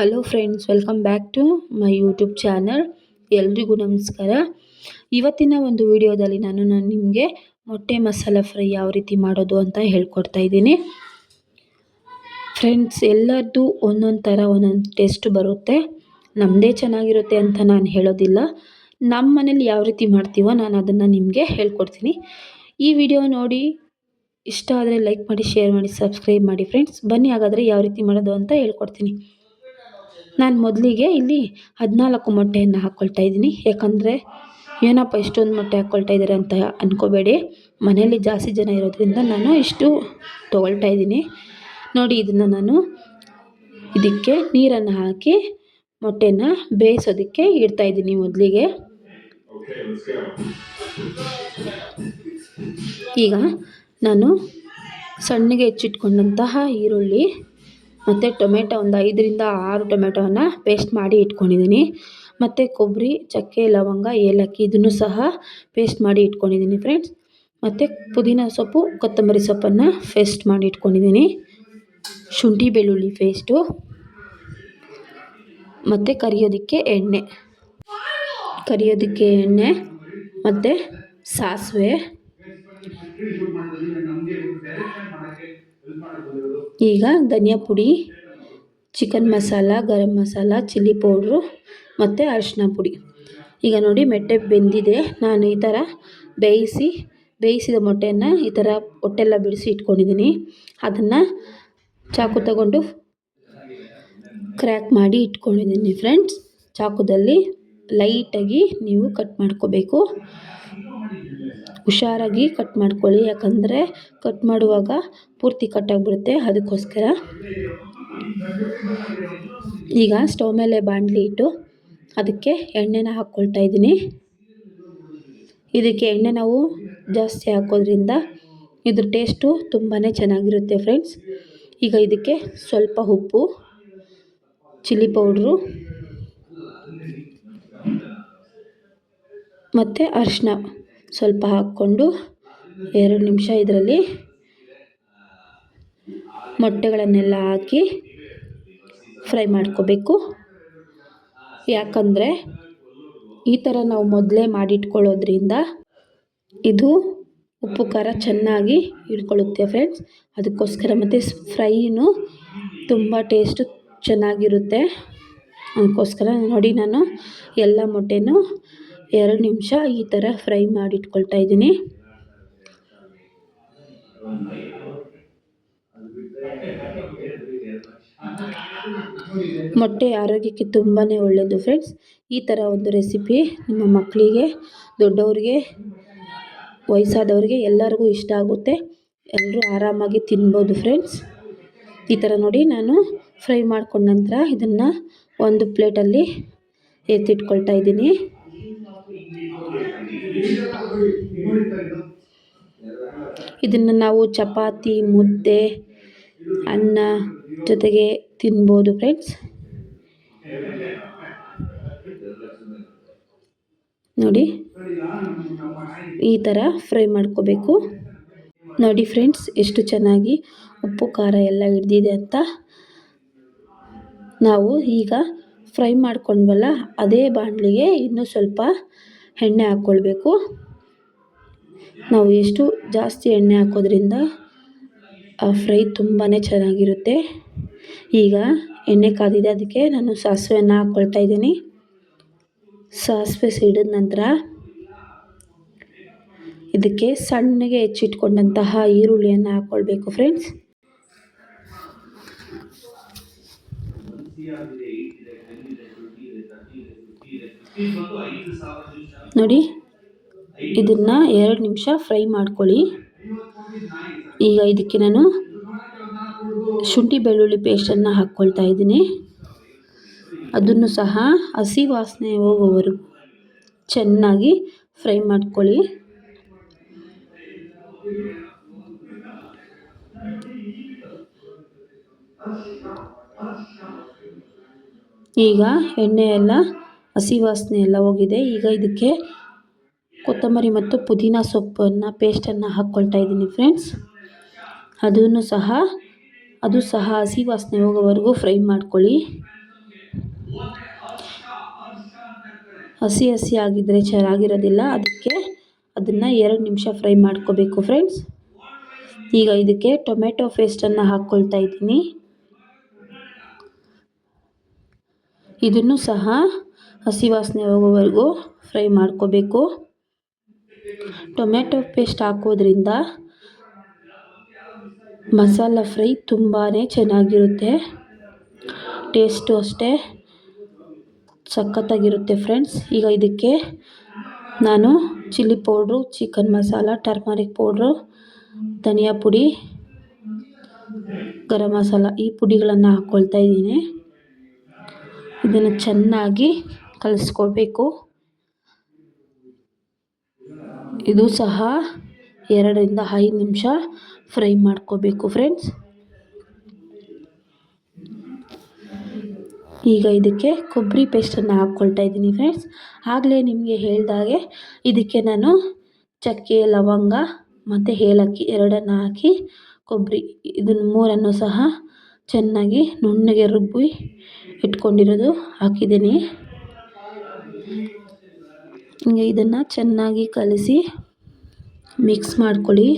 Hello friends welcome back to my YouTube channel ಎಲ್ರಿಗೂ ನಮಸ್ಕಾರ. ಇವತ್ತಿನ ಒಂದು ವಿಡಿಯೋದಲ್ಲಿ ನಾನು ನಾನು ನಿಮಗೆ ಮೊಟ್ಟೆ ಮಸಾಲ ಫ್ರೈ ಯಾವ ರೀತಿ ಮಾಡೋದು ಅಂತ ಹೇಳ್ಕೊಡ್ತಾ ಇದ್ದೀನಿ. ಫ್ರೆಂಡ್ಸ್ ಎಲ್ಲರದ್ದು ಒಂದೊಂದು ಥರ ಒಂದೊಂದು ಟೇಸ್ಟ್ ಬರುತ್ತೆ. ನಮ್ಮದೇ ಚೆನ್ನಾಗಿರುತ್ತೆ ಅಂತ ನಾನು ಹೇಳೋದಿಲ್ಲ. ನಮ್ಮ ಮನೇಲಿ ಯಾವ ರೀತಿ ಮಾಡ್ತೀವೋ ನಾನು ಅದನ್ನು ನಿಮಗೆ ಹೇಳ್ಕೊಡ್ತೀನಿ. ಈ ವಿಡಿಯೋ ನೋಡಿ, ಇಷ್ಟ ಆದರೆ ಲೈಕ್ ಮಾಡಿ ಶೇರ್ ಮಾಡಿ ಸಬ್ಸ್ಕ್ರೈಬ್ ಮಾಡಿ ಫ್ರೆಂಡ್ಸ್ ಬನ್ನಿ ಹಾಗಾದರೆ ಯಾವ ರೀತಿ ಮಾಡೋದು ಅಂತ ಹೇಳ್ಕೊಡ್ತೀನಿ. ನಾನು ಮೊದಲಿಗೆ ಇಲ್ಲಿ ಹದಿನಾಲ್ಕು ಮೊಟ್ಟೆಯನ್ನು ಹಾಕ್ಕೊಳ್ತಾ ಇದ್ದೀನಿ. ಯಾಕಂದರೆ, ಏನಪ್ಪ ಇಷ್ಟೊಂದು ಮೊಟ್ಟೆ ಹಾಕ್ಕೊಳ್ತಾ ಇದ್ದಾರೆ ಅಂತ ಅಂದ್ಕೋಬೇಡಿ ಮನೆಯಲ್ಲಿ ಜಾಸ್ತಿ ಜನ ಇರೋದ್ರಿಂದ ನಾನು ಇಷ್ಟು ತೊಗೊಳ್ತಾ ಇದ್ದೀನಿ. ನೋಡಿ, ಇದನ್ನು ನಾನು ಇದಕ್ಕೆ ನೀರನ್ನು ಹಾಕಿ ಮೊಟ್ಟೆನ ಬೇಯಿಸೋದಕ್ಕೆ ಇಡ್ತಾ ಇದ್ದೀನಿ ಮೊದಲಿಗೆ. ಈಗ ನಾನು ಸಣ್ಣಗೆ ಹೆಚ್ಚಿಟ್ಕೊಂಡಂತಹ ಈರುಳ್ಳಿ ಮತ್ತು ಟೊಮೆಟೊ ಒಂದು ಐದರಿಂದ ಆರು ಟೊಮೆಟೊವನ್ನು ಪೇಸ್ಟ್ ಮಾಡಿ ಇಟ್ಕೊಂಡಿದ್ದೀನಿ. ಮತ್ತು ಕೊಬ್ಬರಿ, ಚಕ್ಕೆ, ಲವಂಗ, ಏಲಕ್ಕಿ ಇದನ್ನು ಸಹ ಪೇಸ್ಟ್ ಮಾಡಿ ಇಟ್ಕೊಂಡಿದ್ದೀನಿ ಫ್ರೆಂಡ್ಸ್. ಮತ್ತು ಪುದೀನ ಸೊಪ್ಪು, ಕೊತ್ತಂಬರಿ ಸೊಪ್ಪನ್ನು ಪೇಸ್ಟ್ ಮಾಡಿ ಇಟ್ಕೊಂಡಿದ್ದೀನಿ. ಶುಂಠಿ, ಬೆಳ್ಳುಳ್ಳಿ ಪೇಸ್ಟು. ಮತ್ತು ಕರಿಯೋದಕ್ಕೆ ಎಣ್ಣೆ. ಕರಿಯೋದಕ್ಕೆ ಎಣ್ಣೆ, ಮತ್ತು ಸಾಸಿವೆ. ಈಗ ಧನಿಯಾ ಪುಡಿ, chicken masala, garam masala, chilli powder ಮತ್ತು ಅರಿಶಿನ ಪುಡಿ. ಈಗ ನೋಡಿ ಮೊಟ್ಟೆ ಬೆಂದಿದೆ. ನಾನು ಈ ಥರ ಬೇಯಿಸಿ, ಬೇಯಿಸಿದ ಮೊಟ್ಟೆಯನ್ನು ಈ ಥರ ಹೊಟ್ಟೆಲ್ಲ ಬಿಡಿಸಿ ಇಟ್ಕೊಂಡಿದ್ದೀನಿ. ಅದನ್ನು ಚಾಕು ತಗೊಂಡು ಕ್ರ್ಯಾಕ್ ಮಾಡಿ ಇಟ್ಕೊಂಡಿದ್ದೀನಿ ಫ್ರೆಂಡ್ಸ್ ಚಾಕುದಲ್ಲಿ ಲೈಟಾಗಿ ನೀವು ಕಟ್ ಮಾಡ್ಕೋಬೇಕು. ಹುಷಾರಾಗಿ ಕಟ್ ಮಾಡ್ಕೊಳ್ಳಿ. ಯಾಕಂದರೆ ಕಟ್ ಮಾಡುವಾಗ ಪೂರ್ತಿ ಕಟ್ಟಾಗಿಬಿಡುತ್ತೆ ಅದಕ್ಕೋಸ್ಕರ ಈಗ ಸ್ಟವ್ ಮೇಲೆ ಬಾಣಲಿ ಇಟ್ಟು ಅದಕ್ಕೆ ಎಣ್ಣೆನ ಹಾಕ್ಕೊಳ್ತಾ ಇದ್ದೀನಿ. ಇದಕ್ಕೆ ಎಣ್ಣೆ ನಾವು ಜಾಸ್ತಿ ಹಾಕೋದ್ರಿಂದ ಇದ್ರ ಟೇಸ್ಟು ತುಂಬಾ ಚೆನ್ನಾಗಿರುತ್ತೆ ಫ್ರೆಂಡ್ಸ್ ಈಗ ಇದಕ್ಕೆ ಸ್ವಲ್ಪ ಉಪ್ಪು ಚಿಲ್ಲಿ ಪೌಡ್ರು ಮತ್ತು ಅರಿಶಿನ ಸ್ವಲ್ಪ ಹಾಕ್ಕೊಂಡು ಎರಡು ನಿಮಿಷ ಇದರಲ್ಲಿ ಮೊಟ್ಟೆಗಳನ್ನೆಲ್ಲ ಹಾಕಿ ಫ್ರೈ ಮಾಡ್ಕೋಬೇಕು. ಯಾಕಂದರೆ ಈ ಥರ ನಾವು ಮೊದಲೇ ಮಾಡಿಟ್ಕೊಳ್ಳೋದ್ರಿಂದ ಇದು ಉಪ್ಪು ಖಾರ ಚೆನ್ನಾಗಿ ಇಟ್ಕೊಳ್ಳುತ್ತೆ ಫ್ರೆಂಡ್ಸ್. ಅದಕ್ಕೋಸ್ಕರ ಮತ್ತು ಫ್ರೈನು ತುಂಬ ಟೇಸ್ಟು ಚೆನ್ನಾಗಿರುತ್ತೆ. ಅದಕ್ಕೋಸ್ಕರ ನೋಡಿ ನಾನು ಎಲ್ಲ ಮೊಟ್ಟೆನೂ ಎರಡು ನಿಮಿಷ ಈ ಥರ ಫ್ರೈ ಮಾಡಿಟ್ಕೊಳ್ತಾ ಇದ್ದೀನಿ. ಮೊಟ್ಟೆ ಆರೋಗ್ಯಕ್ಕೆ ತುಂಬಾ ಒಳ್ಳೆಯದು ಫ್ರೆಂಡ್ಸ್. ಈ ಥರ ಒಂದು ರೆಸಿಪಿ ನಿಮ್ಮ ಮಕ್ಕಳಿಗೆ, ದೊಡ್ಡವ್ರಿಗೆ, ವಯಸ್ಸಾದವ್ರಿಗೆ ಎಲ್ಲರಿಗೂ ಇಷ್ಟ ಆಗುತ್ತೆ. ಎಲ್ಲರೂ ಆರಾಮಾಗಿ ತಿನ್ಬೋದು ಫ್ರೆಂಡ್ಸ್. ಈ ಥರ ನೋಡಿ ನಾನು ಫ್ರೈ ಮಾಡ್ಕೊಂಡ ನಂತರ ಇದನ್ನು ಒಂದು ಪ್ಲೇಟಲ್ಲಿ ಎತ್ತಿಟ್ಕೊಳ್ತಾ ಇದ್ದೀನಿ. ಇದನ್ನು ನಾವು ಚಪಾತಿ, ಮುದ್ದೆ, ಅನ್ನ ಜೊತೆಗೆ ತಿನ್ಬೋದು ಫ್ರೆಂಡ್ಸ್ ನೋಡಿ, ಈ ಥರ ಫ್ರೈ ಮಾಡ್ಕೋಬೇಕು. ನೋಡಿ ಫ್ರೆಂಡ್ಸ್ ಎಷ್ಟು ಚೆನ್ನಾಗಿ ಉಪ್ಪು, ಖಾರ ಎಲ್ಲ ಹಿಡ್ದಿದೆ ಅಂತ. ನಾವು ಈಗ ಫ್ರೈ ಮಾಡ್ಕೊಂಡ್ವಲ್ಲ, ಅದೇ ಬಾಣಲಿಗೆ ಇನ್ನೂ ಸ್ವಲ್ಪ ಎಣ್ಣೆ ಹಾಕ್ಕೊಳ್ಬೇಕು. ನಾವು ಎಷ್ಟು ಜಾಸ್ತಿ ಎಣ್ಣೆ ಹಾಕೋದ್ರಿಂದ ಆ ಫ್ರೈ ತುಂಬಾ ಚೆನ್ನಾಗಿರುತ್ತೆ. ಈಗ ಎಣ್ಣೆ ಕಾದಿದೆ ಅದಕ್ಕೆ ನಾನು ಸಾಸಿವೆಯನ್ನು ಹಾಕ್ಕೊಳ್ತಾ ಇದ್ದೀನಿ. ಸಾಸಿವೆ ಸಿಡಿದ ನಂತರ ಇದಕ್ಕೆ ಸಣ್ಣಗೆ ಹೆಚ್ಚಿಟ್ಕೊಂಡಂತಹ ಈರುಳ್ಳಿಯನ್ನು ಹಾಕ್ಕೊಳ್ಬೇಕು ಫ್ರೆಂಡ್ಸ್. ನೋಡಿ, ಇದನ್ನು ಎರಡು ನಿಮಿಷ ಫ್ರೈ ಮಾಡ್ಕೊಳ್ಳಿ. ಈಗ ಇದಕ್ಕೆ ನಾನು ಶುಂಠಿ ಬೆಳ್ಳುಳ್ಳಿ ಪೇಸ್ಟನ್ನು ಹಾಕ್ಕೊಳ್ತಾ ಇದ್ದೀನಿ. ಅದನ್ನು ಸಹ ಹಸಿ ವಾಸನೆ ಹೋಗೋವರೆಗೂ ಚೆನ್ನಾಗಿ ಫ್ರೈ ಮಾಡ್ಕೊಳ್ಳಿ. ಈಗ ಎಣ್ಣೆ ಎಲ್ಲ ಹಸಿ ವಾಸನೆ ಎಲ್ಲ ಹೋಗಿದೆ. ಈಗ ಇದಕ್ಕೆ ಕೊತ್ತಂಬರಿ ಮತ್ತು ಪುದೀನ ಸೊಪ್ಪನ್ನು ಪೇಸ್ಟನ್ನು ಹಾಕ್ಕೊಳ್ತಾ ಇದ್ದೀನಿ ಫ್ರೆಂಡ್ಸ್ ಅದನ್ನು ಸಹ, ಅದು ಸಹ ಹಸಿ ವಾಸನೆ ಹೋಗೋವರೆಗೂ ಫ್ರೈ ಮಾಡ್ಕೊಳ್ಳಿ. ಹಸಿ ಹಸಿ ಆಗಿದ್ದರೆ ಚೆನ್ನಾಗಿರೋದಿಲ್ಲ. ಅದಕ್ಕೆ ಅದನ್ನು ಎರಡು ನಿಮಿಷ ಫ್ರೈ ಮಾಡ್ಕೋಬೇಕು ಫ್ರೆಂಡ್ಸ್ ಈಗ ಇದಕ್ಕೆ ಟೊಮೆಟೊ ಪೇಸ್ಟನ್ನು ಹಾಕ್ಕೊಳ್ತಾ ಇದ್ದೀನಿ. ಇದನ್ನು ಸಹ ಹಸಿ ವಾಸನೆ ಹೋಗೋವರೆಗೂ ಫ್ರೈ ಮಾಡ್ಕೋಬೇಕು. ಟೊಮೆಟೊ ಪೇಸ್ಟ್ ಹಾಕೋದ್ರಿಂದ ಮಸಾಲ ಫ್ರೈ ತುಂಬಾ ಚೆನ್ನಾಗಿರುತ್ತೆ. ಟೇಸ್ಟು ಅಷ್ಟೇ ಸಖತ್ತಾಗಿರುತ್ತೆ ಫ್ರೆಂಡ್ಸ್. ಈಗ ಇದಕ್ಕೆ ನಾನು chilli powder, chicken masala, turmeric powder, ಧನಿಯಾ ಪುಡಿ, ಗರಂ ಮಸಾಲ ಈ ಪುಡಿಗಳನ್ನು ಹಾಕ್ಕೊಳ್ತಾ ಇದ್ದೀನಿ. ಇದನ್ನು ಚೆನ್ನಾಗಿ ಕಲಿಸ್ಕೊಳ್ಬೇಕು ಇದು ಸಹ ಎರಡರಿಂದ ಐದು ನಿಮಿಷ ಫ್ರೈ ಮಾಡ್ಕೋಬೇಕು ಫ್ರೆಂಡ್ಸ್. ಈಗ ಇದಕ್ಕೆ ಕೊಬ್ಬರಿ ಪೇಸ್ಟನ್ನು ಹಾಕ್ಕೊಳ್ತಾ ಇದ್ದೀನಿ ಫ್ರೆಂಡ್ಸ್. ಆಗಲೇ ನಿಮಗೆ ಹೇಳಿದಾಗೆ ಇದಕ್ಕೆ ನಾನು ಚಕ್ಕೆ, ಲವಂಗ ಮತ್ತು ಏಲಕ್ಕಿ ಎರಡನ್ನು ಹಾಕಿ ಕೊಬ್ಬರಿ ಇದನ್ನು ಮೂರನ್ನು ಸಹ ಚೆನ್ನಾಗಿ ನುಣ್ಣಗೆ ರುಬ್ಬಿ ಇಟ್ಕೊಂಡಿರೋದು ಹಾಕಿದ್ದೀನಿ. ಹಿಂಗೆ ಇದನ್ನು ಚೆನ್ನಾಗಿ ಕಲಸಿ ಮಿಕ್ಸ್ ಮಾಡ್ಕೊಳ್ಳಿ.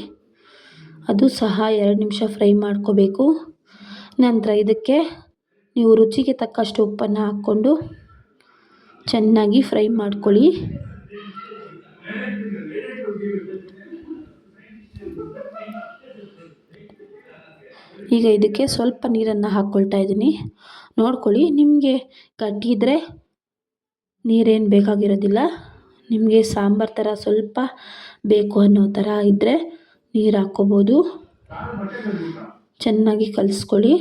ಅದು ಸಹ ಎರಡು ನಿಮಿಷ ಫ್ರೈ ಮಾಡ್ಕೋಬೇಕು. ನಂತರ ಇದಕ್ಕೆ ನೀವು ರುಚಿಗೆ ತಕ್ಕಷ್ಟು ಉಪ್ಪನ್ನು ಹಾಕ್ಕೊಂಡು ಚೆನ್ನಾಗಿ ಫ್ರೈ ಮಾಡ್ಕೊಳ್ಳಿ. ಈಗ ಇದಕ್ಕೆ ಸ್ವಲ್ಪ ನೀರನ್ನು ಹಾಕ್ಕೊಳ್ತಾ ಇದ್ದೀನಿ. ನೋಡ್ಕೊಳ್ಳಿ, ನಿಮಗೆ ಗಟ್ಟಿ ಇದ್ದರೆ ನೀರೇನು ಬೇಕಾಗಿರೋದಿಲ್ಲ. ನಿಮಗೆ ಸಾಂಬಾರು ಥರ ಸ್ವಲ್ಪ ಬೇಕು ಅನ್ನೋ ಥರ ಇದ್ದರೆ ನೀರು ಹಾಕ್ಕೋಬೋದು ಚೆನ್ನಾಗಿ ಕಲಿಸ್ಕೊಳ್ಳಿ.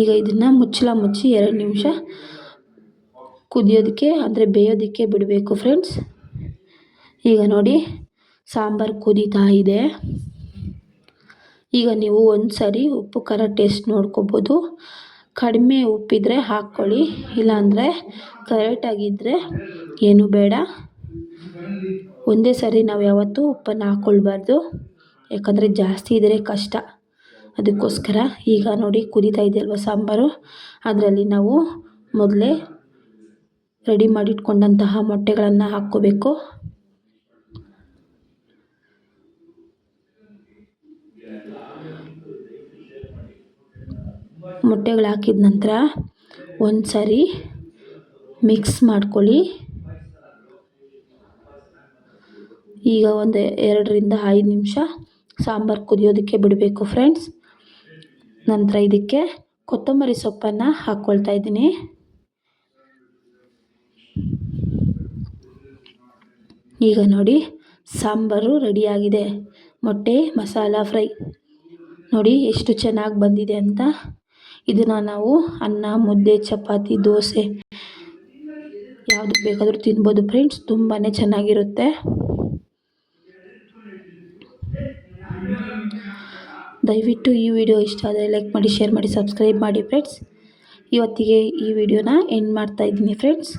ಈಗ ಇದನ್ನು ಮುಚ್ಚಲ ಮುಚ್ಚಿ ಎರಡು ನಿಮಿಷ ಕುದಿಯೋದಕ್ಕೆ ಅಂದರೆ ಬೇಯೋದಕ್ಕೆ ಬಿಡಬೇಕು ಫ್ರೆಂಡ್ಸ್ ಈಗ ನೋಡಿ, ಸಾಂಬಾರು ಕುದೀತಾ ಇದೆ. ಈಗ ನೀವು ಒಂದು ಸರಿ ಉಪ್ಪು, ಖಾರ ಟೇಸ್ಟ್ ನೋಡ್ಕೊಬೋದು. ಕಡಿಮೆ ಉಪ್ಪಿದ್ರೆ ಹಾಕ್ಕೊಳ್ಳಿ, ಇಲ್ಲಾಂದರೆ ಕರೆಕ್ಟಾಗಿದ್ದರೆ ಏನು ಬೇಡ. ಒಂದೇ ಸರಿ ನಾವು ಯಾವತ್ತೂ ಉಪ್ಪನ್ನು ಹಾಕ್ಕೊಳ್ಬಾರ್ದು ಯಾಕಂದರೆ ಜಾಸ್ತಿ ಇದ್ದರೆ ಕಷ್ಟ. ಅದಕ್ಕೋಸ್ಕರ ಈಗ ನೋಡಿ ಕುದೀತಾ ಇದೆಯಲ್ವ ಸಾಂಬಾರು? ಅದರಲ್ಲಿ ನಾವು ಮೊದಲೇ ರೆಡಿ ಮಾಡಿಟ್ಕೊಂಡಂತಹ ಮೊಟ್ಟೆಗಳನ್ನು ಹಾಕ್ಕೋಬೇಕು. ಮೊಟ್ಟೆಗಳು ಹಾಕಿದ ನಂತರ ಒಂದು ಸಾರಿ ಮಿಕ್ಸ್ ಮಾಡ್ಕೊಳ್ಳಿ. ಈಗ ಒಂದು ಎರಡರಿಂದ ಐದು ನಿಮಿಷ ಸಾಂಬಾರು ಕುದಿಯೋದಕ್ಕೆ ಬಿಡಬೇಕು ಫ್ರೆಂಡ್ಸ್ ನಂತರ ಇದಕ್ಕೆ ಕೊತ್ತಂಬರಿ ಸೊಪ್ಪನ್ನು ಹಾಕ್ಕೊಳ್ತಾ ಇದ್ದೀನಿ. ಈಗ ನೋಡಿ ಸಾಂಬಾರು ರೆಡಿಯಾಗಿದೆ ಮೊಟ್ಟೆ, ಮಸಾಲ ಫ್ರೈ ನೋಡಿ ಎಷ್ಟು ಚೆನ್ನಾಗಿ ಬಂದಿದೆ ಅಂತ. ಇದನ್ನು ನಾವು ಅನ್ನ, ಮುದ್ದೆ, ಚಪಾತಿ, ದೋಸೆ ಯಾವುದು ಬೇಕಾದರೂ ತಿನ್ಬೋದು ಫ್ರೆಂಡ್ಸ್ ತುಂಬಾ ಚೆನ್ನಾಗಿರುತ್ತೆ. ದಯವಿಟ್ಟು ಈ ವಿಡಿಯೋ ಇಷ್ಟ ಆದರೆ ಲೈಕ್ ಮಾಡಿ ಶೇರ್ ಮಾಡಿ ಸಬ್ಸ್ಕ್ರೈಬ್ ಮಾಡಿ ಫ್ರೆಂಡ್ಸ್ ಇವತ್ತಿಗೆ ಈ ವಿಡಿಯೋನ ಎಂಡ್ ಮಾಡ್ತಾಯಿದ್ದೀನಿ ಫ್ರೆಂಡ್ಸ್